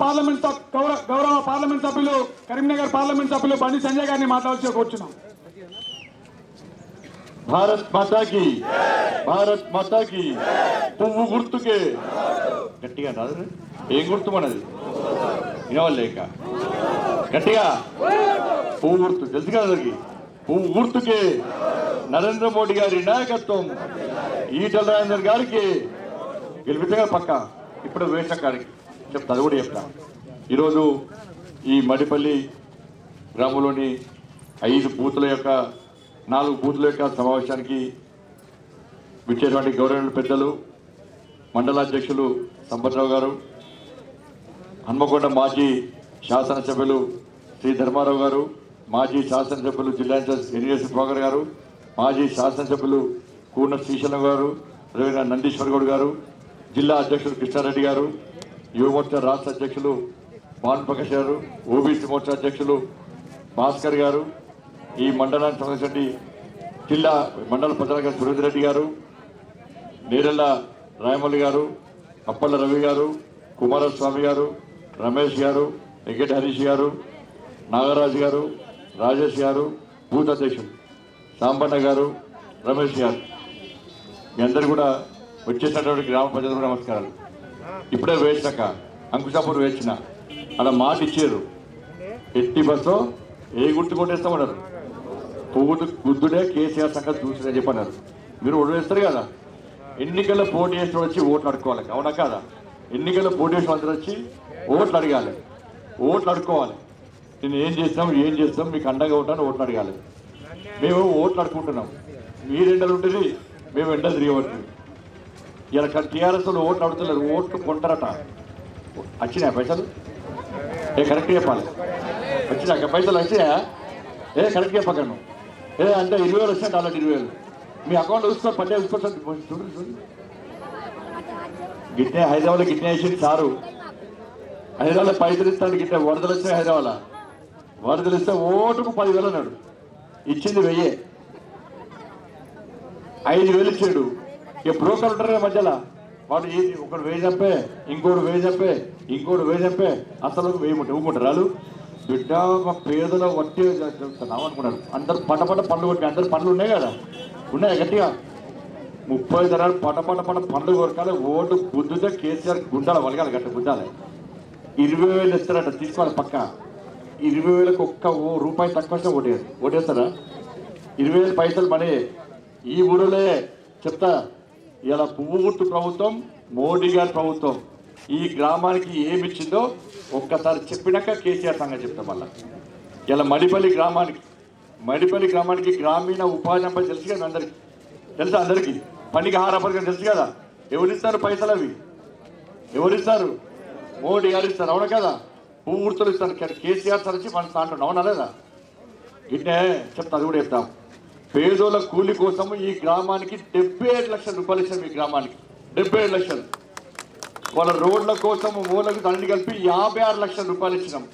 Parliament గౌరవ గౌరవ parliament సభ్యులు కరీంనగర్ పార్లమెంట్ సభ్యులు బండి సంజయ్ గారిని మాట్లాడాల్సి కూర్చున్నాం భారత్ మాతాకి భారత్ మాతాకి పువ్వు గుర్తుకే. గట్టిగా రాదు ఏం గుర్తు మనది? వినవలేక. గట్టిగా. పువ్వు గుర్తు. తెలుసు కదా అందరికి? పువ్వు గుర్తుకే. నరేంద్ర మోడీ గారి నాయకత్వం. ఈటల రాజేందర్ గారికి. గెలిపితే పక్క. ఇప్పుడు వేషకాడికి చెప్తా అది కూడా చెప్తా. ఈరోజు ఈ మడిపల్లి గ్రామంలోని ఐదు బూతుల యొక్క నాలుగు బూతుల యొక్క సమావేశానికి విచ్చేటువంటి గౌరవ పెద్దలు మండలాధ్యక్షులు సంపత్రావు గారు హన్మకొండ మాజీ శాసనసభ్యులు శ్రీ ధర్మారావు గారు మాజీ శాసనసభ్యులు జిల్లా ఇన్ఛార్జ్ ఎన్ఎస్ ప్రభాకర్ గారు మాజీ శాసనసభ్యులు కూన శ్రీశైలం గారు అదేవిధంగా నందీశ్వర్ గౌడ్ గారు జిల్లా అధ్యక్షులు కృష్ణారెడ్డి గారు యువమోర్చా రాష్ట్ర అధ్యక్షులు భాను ప్రకాష్ గారు ఓబీసీ మోర్చా అధ్యక్షులు భాస్కర్ గారు ఈ మండలానికి సంబంధించిన జిల్లా మండల ప్రధాన సురేందర్ రెడ్డి గారు నేరెళ్ళ రాయమల్లి గారు అప్పల రవి గారు కుమారస్వామి గారు రమేష్ గారు వెంకట హరీష్ గారు నాగరాజు గారు రాజేష్ గారు బూత్ అధ్యక్షులు సాంబన్న గారు రమేష్ గారు. మీ అందరు కూడా వచ్చేసినటువంటి గ్రామ ప్రజలకు నమస్కారాలు. ఇప్పుడే వేసాక అంకుశాపూర్ వేసిన అలా మాట ఇచ్చారు. ఎట్టి బస్సు ఏ గుర్తు కొట్టేస్తామన్నారు పువ్వు గుద్దుడే కేసీఆర్ సంగతి చూసిరని చెప్పన్నారు. మీరు ఓటు కదా? ఎన్నికల్లో పోటీ చేసిన వచ్చి ఓట్లు అడుకోవాలి అవునా కాదా? ఎన్నికల్లో పోటీ చేసిన అందరూ వచ్చి ఓట్లు అడగాలి. ఓట్లు అడుకోవాలి నేను ఏం చేస్తాం ఏం చేస్తాం మీకు అండగా ఉంటాను ఓట్లు అడగాలి. మేము ఓట్లు అడుకుంటున్నాం మీరు ఎండలు ఉంటుంది మేము ఎండలు తిరగబడుతుంది ఇలా టీఆర్ఎస్ ఓట్లు అడుగుతున్నారు ఓట్లు కొంటారట. వచ్చినా పైసలు? ఏ కరెక్ట్ చెప్పాలి. వచ్చినాక పైసలు వచ్చినాయా? ఏ కరెక్ట్ చెప్పకండి ఏ అంటే ఇరవై వేలు వచ్చినా డాలర్ ఇరవై వేలు. మీ అకౌంట్ చూసుకోండి పడ్డే చూసుకోండి చూడండి చూడండి గిట్టే హైదరాబాద్ గిట్టే వేసింది సారు. హైదరాబాద్ పైసలు ఇస్తాడు గిట్టే వరదలు వచ్చాయి హైదరాబాద్ వరదలు ఇస్తే ఓటుకు పదివేలు అన్నాడు. ఇచ్చింది వెయ్యే. ఐదు వేలు ఇచ్చాడు. ఇక బ్రోకర్ ఉంటారు మధ్యలో? వాడు ఏది ఒకడు వేయి చంపే ఇంకోటి వేయి చంపే ఇంకోటి వేయి చంపే అసలు వేయమంటే ఊకుంటారు వాళ్ళు బిడ్డ మా పేదలో వట్టి చెప్తున్నాం అనుకున్నారు అందరు పట పట పండ్లు కొట్టి అందరు పండ్లు ఉన్నాయి కదా? ఉన్నాయి గట్టిగా? ముప్పై తరాలు పట పట పట పండ్లు కొరకాలి. ఓటు బుద్ధితే కేసీఆర్ గుండాలి వలగాలి గట్ట గుండాలి. ఇరవై వేలు ఇస్తారట తీసుకోవాలి పక్క. ఇరవై వేలకు ఒక్క ఓ రూపాయి తక్కువ వస్తే ఓటేయాలి ఓటేస్తారా? ఇరవై వేలు పైసలు మనీ ఈ ఊరిలో చెప్తా. ఇలా పువ్వు గుట్టు ప్రభుత్వం మోడీ గారి ప్రభుత్వం ఈ గ్రామానికి ఏమి ఇచ్చిందో ఒక్కసారి చెప్పినాక కేసీఆర్ సంగతి చెప్తాం మళ్ళా. ఇలా మడిపల్లి గ్రామానికి మడిపల్లి గ్రామానికి గ్రామీణ ఉపాధి నంబర్ తెలుసు కదా అందరికి? తెలుసా అందరికీ? పనికి ఆహార పథకం తెలుసు కదా? ఎవరిస్తారు పైసలు అవి? ఎవరిస్తారు? మోడీ గారు ఇస్తారు అవును కదా? పువ్వు గుర్తులు ఇస్తారు కేసీఆర్ సార్ వచ్చి మన అంటున్నాం అవునా లేదా? ఇట్నే చెప్తా అది కూడా చెప్తాం. పేదోళ్ళ కూలి కోసం ఈ గ్రామానికి డెబ్బై ఏడు లక్షల రూపాయలు ఇచ్చారు ఈ గ్రామానికి. డెబ్బై ఏడు లక్షలు. వాళ్ళ రోడ్ల కోసము మూలకు దండి కలిపి యాభై ఆరు లక్షల రూపాయలు ఇచ్చినాం.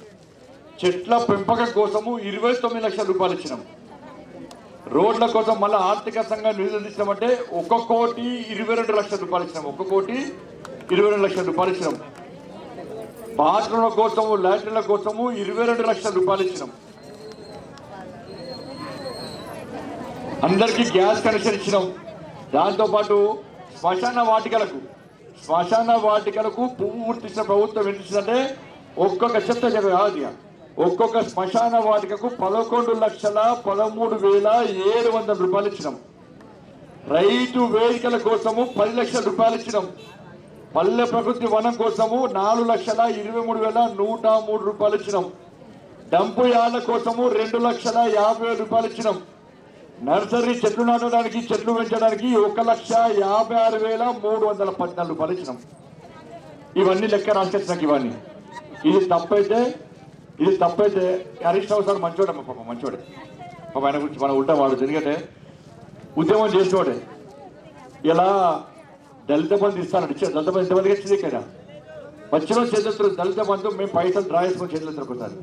చెట్ల పెంపకం కోసము ఇరవై తొమ్మిది లక్షల రూపాయలు ఇచ్చినాం. రోడ్ల కోసం మళ్ళీ ఆర్థిక సంఘం నిధులు ఇచ్చినామంటే ఒక కోటి ఇరవై రెండు లక్షల రూపాయలు ఇచ్చినాం. ఒక కోటి ఇరవై రెండు లక్షల రూపాయలు ఇచ్చినాం. బాత్రూమ్ల కోసము లాట్రిన్ల కోసము ఇరవై రెండు లక్షల రూపాయలు ఇచ్చినాం. అందరికీ గ్యాస్ కనెక్షన్ ఇచ్చినాం. దాంతోపాటు శ్మశాన వాటికలకు శ్మశాన వాటికలకు పువ్వు గుర్తించిన ప్రభుత్వం ఏంటంటే ఒక్కొక్క చెత్త కాదు. ఒక్కొక్క శ్మశాన వాటికకు పదకొండు లక్షల పదమూడు వేల ఏడు వందల రూపాయలు ఇచ్చినాం. రైతు వేదికల కోసము పది లక్షల రూపాయలు ఇచ్చినాం. పల్లె ప్రకృతి వనం కోసము నాలుగు లక్షల ఇరవై మూడు వేల నూట మూడు రూపాయలు ఇచ్చినాం. డంపు యార్డ్ల కోసము రెండు లక్షల యాభై వేల రూపాయలు ఇచ్చినాం. నర్సరీ చెట్లు నాటడానికి చెట్లు పెంచడానికి ఒక లక్ష యాభై ఆరు వేల మూడు వందల పద్నాలుగు పలిచినాం. ఇవన్నీ లెక్క రాసేసినాక ఇవన్నీ ఇది తప్పైతే ఇది తప్పైతే హరీష్ రావు సార్ మంచోడమ్మ పాప మంచోడే. పాప ఆయన గురించి మన ఉంటాం వాడు ఎందుకంటే ఉద్యమం చేసేవాడే. ఇలా దళిత బంధు ఇస్తానండి దళిత బంధు ఎంతమందికి వచ్చింది ఇక్కడ. వచ్చిన చేతులు దళిత బంధు మేము పైసలు డ్రా చేసుకొని చేతులు తిరుగుతారు.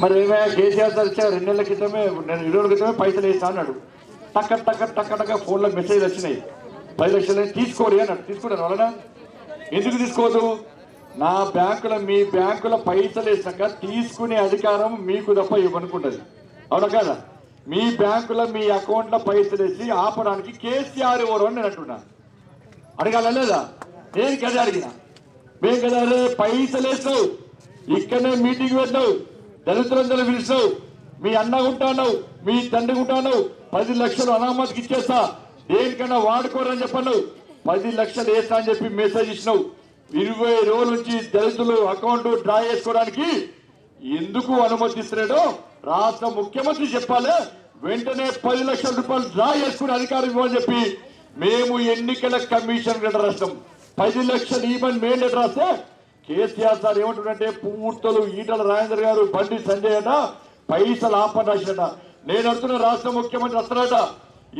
మరి ఏమైనా కేసీఆర్ సార్ ఇచ్చా రెండు నెలల క్రితమే నేను ఇరవై క్రితమే పైసలు వేస్తా అన్నాడు. టక్క టక్క టక్క టక్క ఫోన్లో మెసేజ్ వచ్చినాయి. పది లక్షలు తీసుకోరు అన్నాడు. తీసుకున్నారు వలన? ఎందుకు తీసుకోవద్దు నా బ్యాంకుల మీ బ్యాంకుల పైసలు వేసాక తీసుకునే అధికారం మీకు తప్ప ఇవ్వనుకుంటుంది. అవునా కదా? మీ బ్యాంకుల మీ అకౌంట్లో పైసలు వేసి ఆపడానికి కేసీఆర్ ఎవరు అని నేను అంటున్నా. అడగాల లేదా? నేను కదా అడిగిన. మేము కదా పైసలు వేస్తావు ఇక్కడనే మీటింగ్ పెట్టావు దళితులందరూ పిలుస్తావు. మీ అన్న ఉంటాను మీ తండ్రి ఉంటాను పది లక్షలు అనామతికి ఇచ్చేస్తా. దేనికన్నా వాడుకోరని చెప్పను పది లక్షలు వేస్తా అని చెప్పి మెసేజ్ ఇచ్చినావు. ఇరవై రోజుల నుంచి దళితులు అకౌంట్ డ్రా చేసుకోవడానికి ఎందుకు అనుమతిస్తున్నాడో రాష్ట్ర ముఖ్యమంత్రి చెప్పాలి. వెంటనే పది లక్షల రూపాయలు డ్రా చేసుకునే అధికారం ఇవ్వని చెప్పి మేము ఎన్నికల కమిషన్ లెటర్ రాస్తాం పది లక్షలు ఈవెన్ మేము లెటర్ రాస్తే కేసీఆర్ సార్ ఏమంటుందంటే పూర్తలు ఈటల రాజేంద్ర గారు బండి సంజయ్ అట పైసలు ఆపని రాసినట నేను అడుగుతున్న రాష్ట్ర ముఖ్యమంత్రి వస్తారట.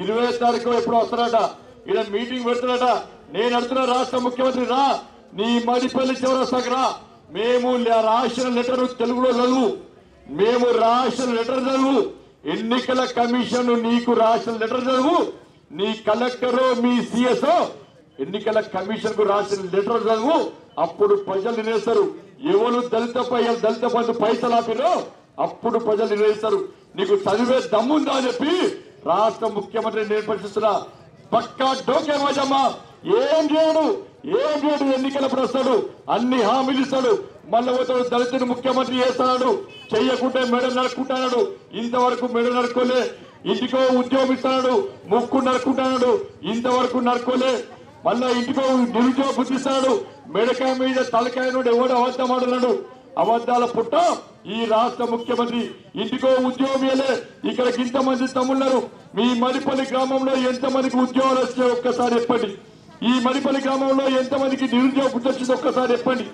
ఇరవై తారీఖు ఎప్పుడు వస్తారట. ఇక్కడ మీటింగ్ పెడుతున్నాట నేను అడుగుతున్న రాష్ట్ర ముఖ్యమంత్రి రా. నీ మడిపల్లి చివరస్తాకు రా. మేము రాసిన లెటర్ తెలుగులో చదువు మేము రాసిన లెటర్ చదువు ఎన్నికల కమిషన్ నీకు రాసిన లెటర్ చదువు నీ కలెక్టర్ మీ సిఎస్ఓ ఎన్నికల కమిషన్కు రాసిన లెటర్ చదువు అప్పుడు ప్రజలు నిర్ణయిస్తారు ఎవరు దళిత పై దళిత బంధు పైసలు ఆపిరో అప్పుడు ప్రజలు నిర్ణయిస్తారు నీకు చదివే దమ్ముందా అని చెప్పి రాష్ట్ర ముఖ్యమంత్రి నేను ప్రశ్నిస్తున్నా. పక్కా డోకే రాజమ్మ. ఏం చేయడు? ఏం చేయడు? ఎన్నికలప్పుడు వస్తాడు. అన్ని హామీలు ఇస్తాడు. మళ్ళీ పోతాడు దళితుడు ముఖ్యమంత్రి చేస్తాడు. చెయ్యకుంటే మెడ నరుక్కుంటాడు. ఇంతవరకు మెడ నరుక్కోలే. ఇంటికో ఉద్యోగం ఇస్తాడు. ముక్కు నరుక్కుంటాడు. ఇంతవరకు నడుకోలే మళ్ళా ఇంటికో నిరుద్యోగ బుద్ధిస్తాడు మెడక మీద తలకాయ నుండి ఎవడు అబద్ధం ఆడున్నాడు అబద్ధాల పుట్ట ఈ రాష్ట్ర ముఖ్యమంత్రి. ఇంటికో ఉద్యోగులే ఇవ్వలే ఇక్కడ ఇంతమంది తమ్ముళ్ళరు. మీ మరిపల్లి గ్రామంలో ఎంతమందికి ఉద్యోగాలు వచ్చాయి ఒక్కసారి చెప్పండి. ఈ మరిపల్లి గ్రామంలో ఎంతమందికి నిరుద్యోగ వచ్చింది ఒక్కసారి చెప్పండి.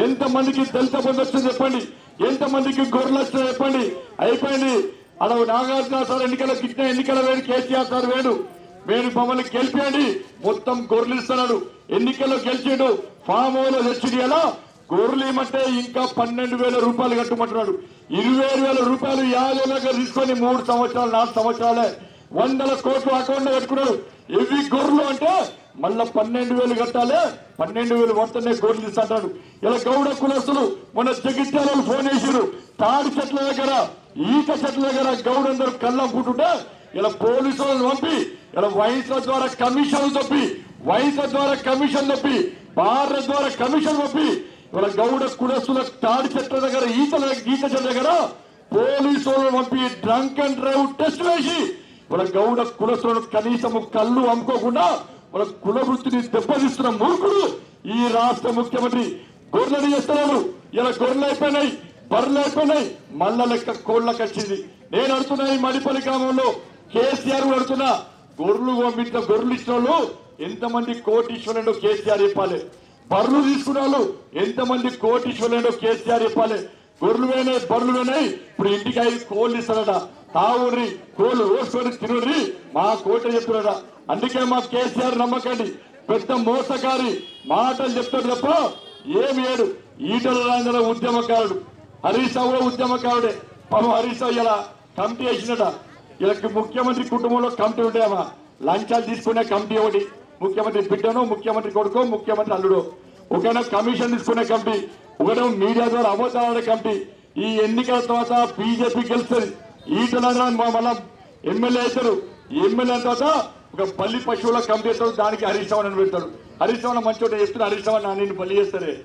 ఎంతమందికి దళిత బంధు వచ్చింది చెప్పండి. ఎంతమందికి గొర్రెలు వచ్చింది చెప్పండి. అయిపోయింది. అలా నాగార్జున సార్ ఎన్నికల గిట్టిన ఎన్నికల వేడు కేసీఆర్ సార్ వేడు. మీరు మమ్మల్ని గెలిపేయండి. మొత్తం గొర్రెలు ఇస్తున్నాడు ఎన్నికల్లో గెలిచాడు. ఫామ్ హౌస్ హెచ్డి ఎలా? గొర్రెలు ఏమంటే ఇంకా పన్నెండు వేల రూపాయలు కట్టమంటున్నాడు ఇరవై వేల రూపాయలు యాభై దగ్గర తీసుకొని మూడు సంవత్సరాలు నాలుగు సంవత్సరాలే. వందల కోట్లు అకౌంట్ కట్టుకున్నాడు ఇవి గొర్రెలు అంటే మళ్ళా పన్నెండు వేలు కట్టాలి. పన్నెండు వేలు మొత్తనే గొర్రెలు ఇస్తాడు ఇలా గౌడ కులస్తులు మన జగిత్యాలలో ఫోన్ చేసిరు తాడి చెట్ల దగ్గర ఈత చెట్ల దగ్గర గౌడందరూ కళ్ళం పుట్టుంటే ఇలా పోలీసులను పంపి ఇలా వయసుల ద్వారా కమిషన్ తప్పి వయసుల ద్వారా కమిషన్ తప్పి బార్ల ద్వారా కమిషన్ తప్పి ఇలా గౌడ కులస్తుల తాడి చెట్ల దగ్గర ఈతల ఈత చెట్ల దగ్గర పోలీసు పంపి డ్రంక్ అండ్ డ్రైవ్ టెస్ట్ వేసి మన గౌడ కులస్తులను కనీసం కళ్ళు అమ్ముకోకుండా మన కుల వృత్తిని దెబ్బతీస్తున్న మూర్ఖుడు ఈ రాష్ట్ర ముఖ్యమంత్రి. గొర్రెలు చేస్తున్నాడు ఇలా గొర్రెలు అయిపోయినాయి బర్రెలు అయిపోయినాయి మల్ల లెక్క కోళ్ళకి వచ్చింది నేను అడుతున్నా ఈ మడిపల్లి గ్రామంలో కేసీఆర్ అడుతున్నా గొర్రెలు పంపించిన గొర్రెలు ఇచ్చిన వాళ్ళు ఎంతమంది కోటీశ్వరుడు కేసీఆర్ చెప్పాలి? బర్రెలు తీసుకున్న వాళ్ళు ఎంతమంది కోటీశ్వరుడు కేసీఆర్ చెప్పాలి? గొర్రెలు వేనాయి బర్రెలు వేనాయి ఇప్పుడు ఇంటికి ఐదు కోళ్ళు ఇస్తారట. తావుర్రి కోళ్ళు ఓసుకొని తినుర్రి. మా కోట చెప్తున్నాడా అందుకే మా కేసీఆర్ నమ్మకండి. పెద్ద మోసకారి మాటలు చెప్తాడు తప్ప ఏమి ఏడు. ఈటల రాజేంద్ర ఉద్యమకారుడు. హరీష్ రావు కూడా ఉద్యమకారుడే. పాపం హరీష్ రావు ఇలా కమిటీ వేసినట. వీళ్ళకి ముఖ్యమంత్రి కుటుంబంలో కమిటీ ఉంటాయమ్మా లంచాలు తీసుకునే కమిటీ ఒకటి. ముఖ్యమంత్రి బిడ్డను ముఖ్యమంత్రి కొడుకు ముఖ్యమంత్రి అల్లుడు. ఒకనో కమిషన్ తీసుకునే కమిటీ ఒకటో మీడియా ద్వారా అబద్ధాల కమిటీ. ఈ ఎన్నికల తర్వాత బీజేపీ గెలుస్తుంది. ఈటల మళ్ళా ఎమ్మెల్యే అవుతారు. ఎమ్మెల్యే తర్వాత ఒక బల్లి పశువుల కమిటీ అవుతారు. దానికి హరీష్ అని పెడతాడు హరీష్ రావు మంచోట చెప్తున్నా. హరీష్ రావు నా నిన్ను బలి చేస్తారే.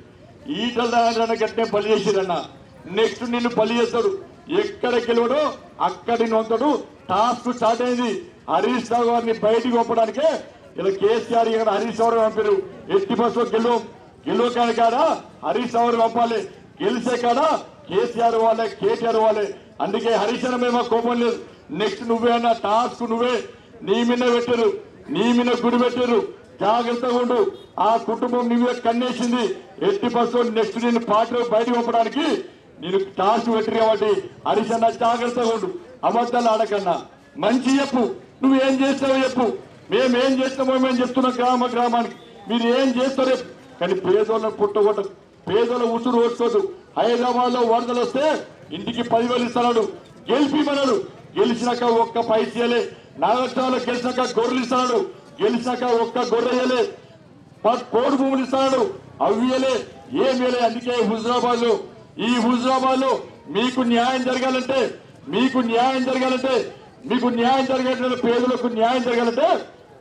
ఈటల రాజేంద్ర గట్టే బలి చేసిరన్న. నెక్స్ట్ నిన్ను బలి చేస్తాడు. ఎక్కడ గెలవడు అక్కడి నొంతడు. టాస్క్ స్టార్ట్ అయింది. హరీష్ రావు గారిని బయటికి పంపడానికే ఇలా కేసీఆర్ ఇక్కడ హరీష్ రావు పంపారు ఎట్టి బస్సులో గెలువం. గెలువ కాని కాడ హరీష్ రావు పంపాలి. గెలిచే కాడ కేసీఆర్ వాళ్ళే కేటీఆర్ వాళ్ళే. అందుకే హరీష్ అన్న మేము కోపం లేదు. నెక్స్ట్ నువ్వే అన్న టాస్క్ నువ్వే. నీ మీద పెట్టారు నీ మీద గుడి పెట్టారు జాగ్రత్తగా ఉండు. ఆ కుటుంబం నీ మీద కన్నేసింది. ఎట్టి బస్సు నెక్స్ట్ నేను పార్టీ బయటకు పంపడానికి నేను టాస్ పెట్టి కాబట్టి హరీష్ అన్న జాగ్రత్తగా ఉండు. అబద్ధాలు ఆడకన్నా. మంచి చెప్పు. నువ్వు ఏం చేస్తావో చెప్పు. మేము ఏం చేస్తామో మేము చెప్తున్నాం గ్రామ గ్రామానికి. మీరు ఏం చేస్తారో కానీ పేదోళ్ళని పుట్టగొట్ట పేదోళ్ళ ఉసురు ఓడ్చుకోదు హైదరాబాద్లో వరదలు వస్తే ఇంటికి పదివేలు ఇస్తున్నాడు గెలిపిమన్నాడు. గెలిచినాక ఒక్క పైసలే నాగరికాలు గెలిచినాక గొర్రెలు ఇస్తున్నాడు గెలిచినాక ఒక్క గొర్రెయ్యలే కోడి భూములు ఇస్తున్నాడు అవ్వియలే ఏమియలే అందుకే హుజరాబాద్లో ఈ హుజరాబాద్లో మీకు న్యాయం జరగాలంటే మీకు న్యాయం జరగాలంటే మీకు న్యాయం జరగాలంటే పేదలకు న్యాయం జరగాలంటే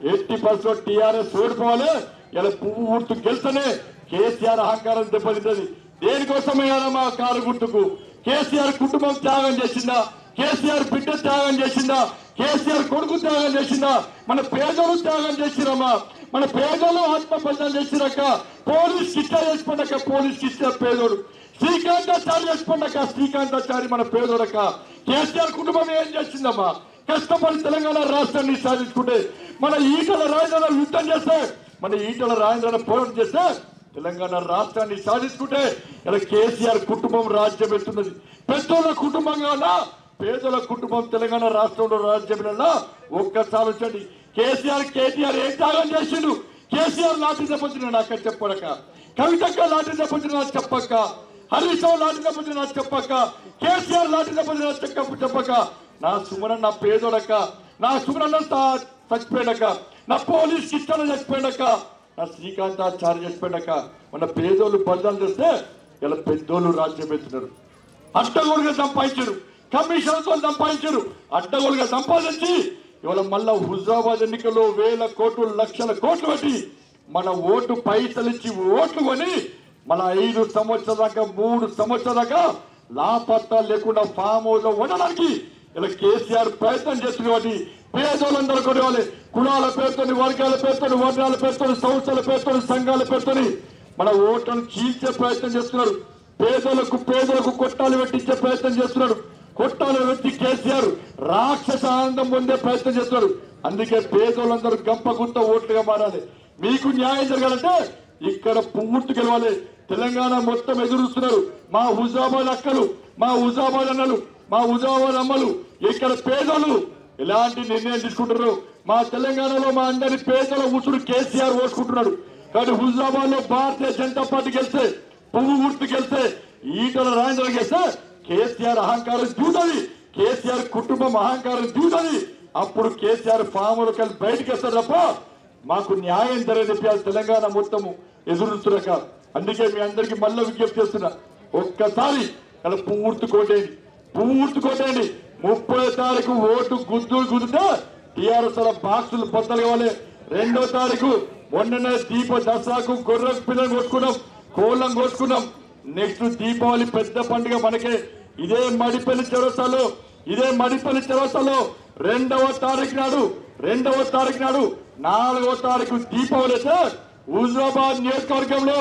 ఎట్టి బస్సులో టీఆర్ఎస్ ఓడిపోవాలి. ఇలా పువ్వు గుర్తు గెలిస్తేనే కేసీఆర్ అహంకారం దెబ్బతింటది. దేనికోసమయ్యారా మా కారు గుర్తుకు? కేసీఆర్ కుటుంబం త్యాగం చేసిందా? కేసీఆర్ బిడ్డ త్యాగం చేసిందా? కేసీఆర్ కొడుకు త్యాగం చేసిందా? మన పేదలు త్యాగం చేసిరమ్మా. మన పేదలు ఆత్మబద్ధం చేసిరాక పోలీస్ కిట్ట చేసుకున్నాక పోలీస్ కిట్ట పేదోడు. శ్రీకాంతాచారి చేసిపోయాక శ్రీకాంతాచారి మన పేదోడక కేసీఆర్ కుటుంబం ఏం చేసిందమ్మా? కష్టపడి తెలంగాణ రాష్ట్రాన్ని సాధించుకుంటే మన ఈటల రాజధాని యుద్ధం చేస్తే మన ఈటల రాజధాని పోరాటం చేస్తే తెలంగాణ రాష్ట్రాన్ని సాధించుకుంటే ఇలా కేసీఆర్ కుటుంబం రాజ్యం వెళ్తున్నది పెద్దోళ్ళ కుటుంబం ఉన్నా పేదల కుటుంబం తెలంగాణ రాష్ట్రంలో రాజ్యం ఒక్కసారి వచ్చండి కేసీఆర్ కేటీఆర్ ఏం త్యాగం చేసిండు? కేసీఆర్ లాంటి దెబ్బతిన నాకు చెప్పడక కవితక్క లాంటి దెబ్బతిన నాకు చెప్పక్క హరీష్ రావు లాంటి దెబ్బతిన నాకు కేసీఆర్ లాంటి దెబ్బతిన నాకు చెప్పక నా సుమన నా పేదోడక్క నా సుమన చచ్చిపోయాడక. నా పోలీస్ కిష్టన చచ్చిపోయాడక. నా శ్రీకాంతాచార్య చచ్చిపోయాడక. మన పేదోళ్ళు బలిదాలు చేస్తే ఇలా పెద్దోళ్ళు రాజ్యం పెడుతున్నారు అడ్డగోలుగా సంపాదించారు. కమిషన్తో సంపాదించారు. అడ్డగోలుగా సంపాదించి ఇవాళ మళ్ళా హుజాబాద్ ఎన్నికల్లో వేల కోట్లు లక్షల కోట్లు పెట్టి మన ఓటు పైసలు ఇచ్చి ఓట్లు కొని మన ఐదు సంవత్సరాల దాకా మూడు సంవత్సరాల దాకా లాపత్తా లేకుండా ఫామ్ హౌస్లో ఉండడానికి ఇలా కేసీఆర్ ప్రయత్నం చేస్తుంది కాబట్టి పేదోళ్ళందరూ కొనేవాలి కులాల పేరుతోని వర్గాల పేరుతోని వర్ణాల పేరుతోని సంస్థల పేరుతోని సంఘాల పేరుతోని మన ఓట్లను చీల్చే ప్రయత్నం చేస్తున్నారు. పేదలకు పేదలకు కొట్టాలు పెట్టించే ప్రయత్నం చేస్తున్నారు. కొట్టాలు పెట్టి కేసీఆర్ రాక్షస ఆనందం పొందే ప్రయత్నం చేస్తున్నారు. అందుకే పేదోళ్ళందరూ గంప గుంత ఓట్లుగా మారాలి. మీకు న్యాయం జరగాలంటే ఇక్కడ పువ్వుట్టు గెలవాలి. తెలంగాణ మొత్తం ఎదురుస్తున్నారు. మా హుజాబాద్ అక్కలు మా హుజాబాద్ అన్నలు మా హుజాబాద్ అమ్మలు ఇక్కడ పేదలు ఎలాంటి నిర్ణయం తీసుకుంటున్నారు మా తెలంగాణలో మా అందరి పేదల ఉసురు కేసీఆర్ ఓసుకుంటున్నాడు కానీ హుజాబాద్లో భారతీయ జనతా పార్టీ గెలిస్తే పువ్వు గుర్తు గెలిస్తే ఈటల రాజేంద్ర గెలిస్తే కేసీఆర్ అహంకారం చూడాలి కేసీఆర్ కుటుంబం అహంకారం చూడాలి అప్పుడు కేసీఆర్ ఫాములు కలిసి బయటకు వస్తారు తప్ప మాకు న్యాయం జరగదు తెలంగాణ మొత్తము ఎదురుస్తున్నారు అందుకే మీ అందరికి మళ్ళీ విజ్ఞప్తి చేస్తున్నా. ఒక్కసారి అలా పూర్తి కోటేయండి పూర్తి కోటేయండి ముప్పై తారీఖు ఓటు గుద్దు గుద్దుతే టీఆర్ఎస్ బాక్సులు పొత్తలు కావాలి. రెండో తారీఖు మొన్ననే దీప దసరాకు గొర్రె పిల్లలు కొట్టుకున్నాం. కోళ్ళం కొట్టుకున్నాం. నెక్స్ట్ దీపావళి పెద్ద పండుగ మనకే. ఇదే మడిపల్లి చౌరస్తాలో ఇదే మడిపల్లి చౌరస్తాలో రెండవ తారీఖు నాడు రెండవ తారీఖు నాడు నాలుగవ తారీఖు దీపావళి సార్ హుజరాబాద్ నియోజకవర్గంలో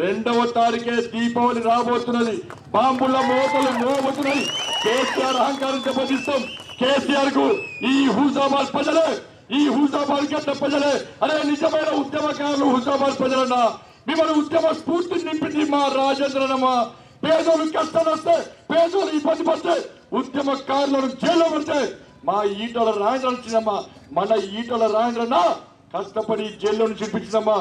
రెండవ తారీఖే దీపావళి రాబోతున్నది. బాంబుల మోతలు మోబోతున్నాయి కేసీఆర్ అహంకారం దెబ్బతీస్తాం. కేసీఆర్కు ఈ హుజాబాద్ ప్రజలే ఈ హుజాబాద్ గడ్డ ప్రజలే. అరే నిజమైన ఉద్యమకారులు హుజాబాద్ ప్రజలన్నా. మిమ్మల్ని ఉద్యమ స్ఫూర్తిని నింపింది మా రాజేంద్రనమ్మ. పేదోళ్ళు కష్టాలు వస్తే పేదోళ్ళు ఇబ్బంది పడితే ఉద్యమకారులను జైల్లో పడితే మా ఈటల రాజేంద్ర వచ్చిందమ్మా మన ఈటల రాజేంద్రన్న కష్టపడి జైల్లో నుంచి చూపించిందమ్మా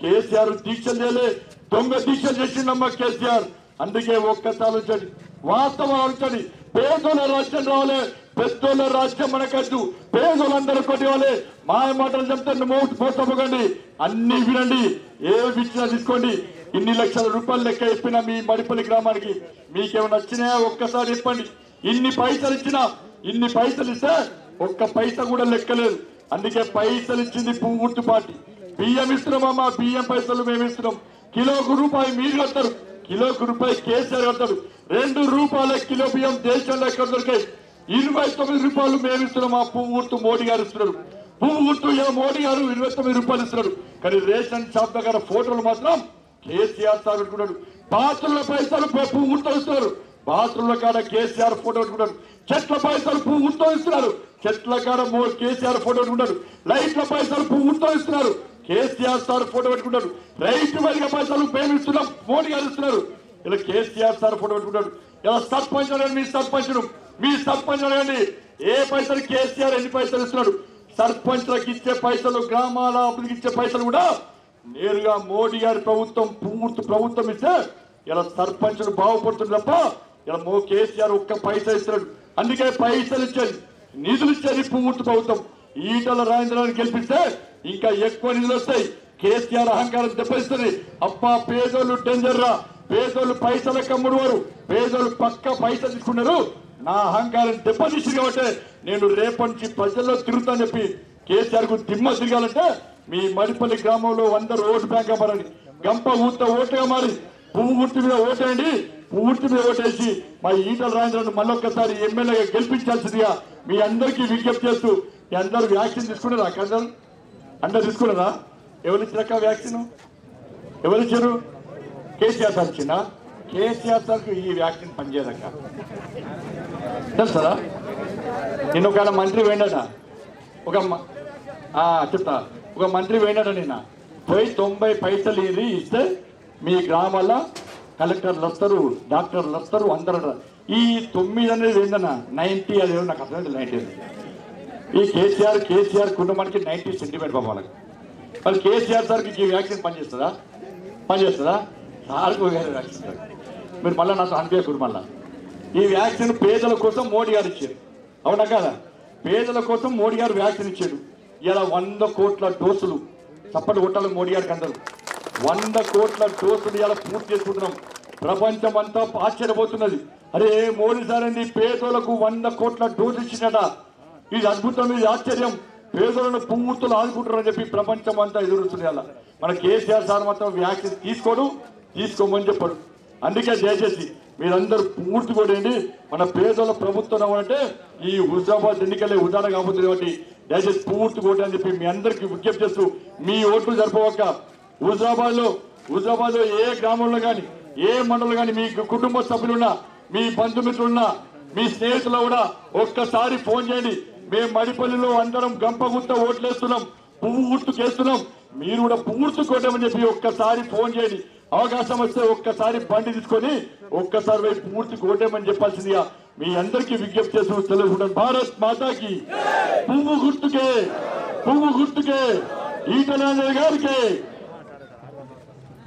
కేసీఆర్ దీక్షలు చేయలే. దొంగ దీక్ష చేసిండమ్మా కేసీఆర్. అందుకే ఒక్కసారి ఆలోచండి వాస్తవం ఆలోచండి పేదోళ్ళ రాష్ట్రం రావాలి. పెద్దోళ్ళ రాష్ట్రం మనకద్దు. పేదోళ్ళందరూ వాళ్ళే మాయ మాటలు చెప్తే మోటు మోసపోకండి అన్ని వినండి. ఏ ఇచ్చినా తీసుకోండి. ఇన్ని లక్షల రూపాయలు లెక్క చెప్పిన మీ మడిపల్లి గ్రామానికి మీకేమైనా నచ్చినాయా ఒక్కసారి చెప్పండి. ఇన్ని పైసలు ఇచ్చినా ఇన్ని పైసలు ఇస్తే ఒక్క పైసా కూడా లెక్కలేదు. అందుకే పైసలు ఇచ్చింది పువ్వు పార్టీ బియ్యం ఇస్తున్నామా బియ్యం పైసలు మేము ఇస్తున్నాం. కిలోకు రూపాయి మీరు కడతారు. కిలోకు రూపాయి కేసీఆర్ కడతారు. రెండు రూపాయల కిలో బియ్యం దేశంలో ఎక్కడ దొరికాయి. ఇరవై తొమ్మిది రూపాయలు మేము ఇస్తున్నాం. మా పువ్వు గుర్తు మోడీ గారు ఇస్తున్నారు. పువ్వు గుర్తు మోడీ గారు ఇరవై తొమ్మిది రూపాయలు ఇస్తున్నారు. కానీ రేషన్ షాప్ దగ్గర ఫోటోలు మాత్రం కేసీఆర్ సార్ పెట్టుకున్నాడు. బాత్రూమ్ల పైసలు పువ్వు గుర్తు ఇస్తున్నారు. బాత్రూమ్ల కాడ కేసీఆర్ ఫోటో పెట్టుకున్నాడు. చెట్ల పైసలు పువ్వు గుర్తు ఇస్తున్నారు. చెట్ల కాడ మో కేసీఆర్ ఫోటో పెట్టుకున్నాడు. లైట్ల పైసలు పువ్వు గుర్తు ఇస్తున్నారు. కేసీఆర్ సార్ ఫోటో పెట్టుకుంటాడు. రైతు వర్గ పైసలు మేము ఇస్తున్నాం మోడీ గారు ఇస్తున్నారు ఇలా కేసీఆర్ సార్ ఫోటో పెట్టుకుంటాడు. ఇలా సర్పంచ్ అడగండి మీ సర్పంచ్ మీ సర్పంచ్ అడగండి ఏ పైసలు కేసీఆర్ ఎన్ని పైసలు ఇస్తున్నాడు? సర్పంచ్లకు ఇచ్చే పైసలు గ్రామాల అభివృద్ధికి ఇచ్చే పైసలు కూడా నేరుగా మోడీ గారి ప్రభుత్వం పూర్తి ప్రభుత్వం ఇస్తే ఇలా సర్పంచ్లు బాగుపడుతుంది తప్ప ఇలా మో కేసీఆర్ ఒక్క పైసా ఇస్తున్నాడు. అందుకే పైసలు ఇచ్చేది నిధులు ఇచ్చేది పూర్తి ప్రభుత్వం. ఈటల రాజేంద్రాన్ని గెలిపిస్తే ఇంకా ఎక్కువ నిధులు వస్తాయి. కేసీఆర్ అహంకారం దెబ్బతిస్తుంది. అప్ప పేదోళ్ళు డేంజర్ రా. పేదోళ్ళు పైసల కమ్ముడు వారు పేదోళ్ళు పక్క పైసలు తీసుకున్నారు. నా అహంకారం దెబ్బతీసింది కాబట్టి నేను రేపటి నుంచి ప్రజల్లో తిరుగుతాను చెప్పి కేసీఆర్కు దిమ్మ తిరగాలంటే మీ మడిపల్లి గ్రామంలో అందరు ఓటు బ్యాంక్ మారని గంప ఊత ఓటుగా మారి పువ్వు గుర్తు మీద ఓటేయండి. పూర్తి మీద ఓటేసి మా ఈటల రాజేంద్రను మళ్ళొక్కసారి ఎమ్మెల్యేగా గెలిపించాల్సిందిగా మీ అందరికీ విజ్ఞప్తి చేస్తూ మీ అందరూ వ్యాక్సిన్ తీసుకున్నారా అందరూ అందరు తీసుకున్నారా? ఎవరు ఇచ్చినాక వ్యాక్సిన్? ఎవరు ఇచ్చారు? కేసీఆర్ సార్ ఇచ్చిందా కేసీఆర్ సార్కు ఈ వ్యాక్సిన్ పనిచేయదక్క. తెలుసా నిన్న ఒక మంత్రి పోయినాడా? ఒక చెప్తా. ఒక మంత్రి పోయినాడా నిన్న? పోయి తొంభై పైసలు ఇది ఇస్తే మీ గ్రామాల్లో కలెక్టర్లు వస్తారు డాక్టర్లు వస్తారు అందరు ఈ తొమ్మిది అనేది ఏంటన్నా నైన్టీ అది నాకు అర్థం నైన్టీ ఈ కేసీఆర్ కేసీఆర్ కుటుంబానికి నైన్టీ సెంటిమెంట్ బాబు వాళ్ళకి. మరి కేసీఆర్ సార్కి ఈ వ్యాక్సిన్ పనిచేస్తుందా? పనిచేస్తుందా? సార్కు వేరే వ్యాక్సిన్ మీరు మళ్ళీ నాతో అనిపించకూడదు మళ్ళా. ఈ వ్యాక్సిన్ పేదల కోసం మోడీ గారు ఇచ్చారు. అవునా కదా? పేదల కోసం మోడీ గారు వ్యాక్సిన్ ఇచ్చాడు ఇలా వంద కోట్ల డోసులు చప్పటి కొట్టాలి మోడీ గారికి అందరూ. వంద కోట్ల డోసులు ఇలా పూర్తి చేసుకుంటున్నాం. ప్రపంచం అంతా ఆశ్చర్యపోతున్నది. అరే మోడీ సార్ అండి పేదలకు వంద కోట్ల డోసు ఇచ్చినట ఇది అద్భుతం ఇది ఆశ్చర్యం. పేదలను పువ్వుతులు ఆదుకుంటారని చెప్పి ప్రపంచం అంతా ఎదురుతుంది అలా. మన కేసీఆర్ సార్ మాత్రం వ్యాక్సిన్ తీసుకోడు తీసుకోమని చెప్పాడు. అందుకే దయచేసి మీరందరూ పూర్తి కొట్టండి. మన పేదల ప్రభుత్వం అంటే ఈ హుజాబాద్ ఎన్నికలే ఉదాహరణ కాబోతుంది కాబట్టి దయచేసి పూర్తి కొట్టి అని చెప్పి మీ అందరికీ విజ్ఞప్తి చేస్తూ మీ ఓట్లు జరపవక్క. హుజాబాద్లో హుజాబాద్లో ఏ గ్రామంలో కానీ ఏ మండలంలో కానీ మీ కుటుంబ సభ్యులున్నా మీ బంధుమిత్రులున్నా మీ స్నేహితులు కూడా ఒక్కసారి ఫోన్ చేయండి. మేము మడిపల్లిలో అందరం గంపగుత్త ఓట్లేస్తున్నాం పువ్వు గుర్తుకేస్తున్నాం. మీరు కూడా పూర్తి కొట్టమని చెప్పి ఒక్కసారి ఫోన్ చేయండి. అవకాశం వస్తే ఒక్కసారి బండి తీసుకొని ఒక్కసారి వైపు పూర్తి కొట్టేమని చెప్పాల్సిందిగా మీ అందరికీ విజ్ఞప్తి చేస్తూ తెలుసుకుంటాను భారత్ మాతాకి పువ్వు గుర్తుకే పువ్వు గుర్తుకే ఈటలాంజలి గారికే.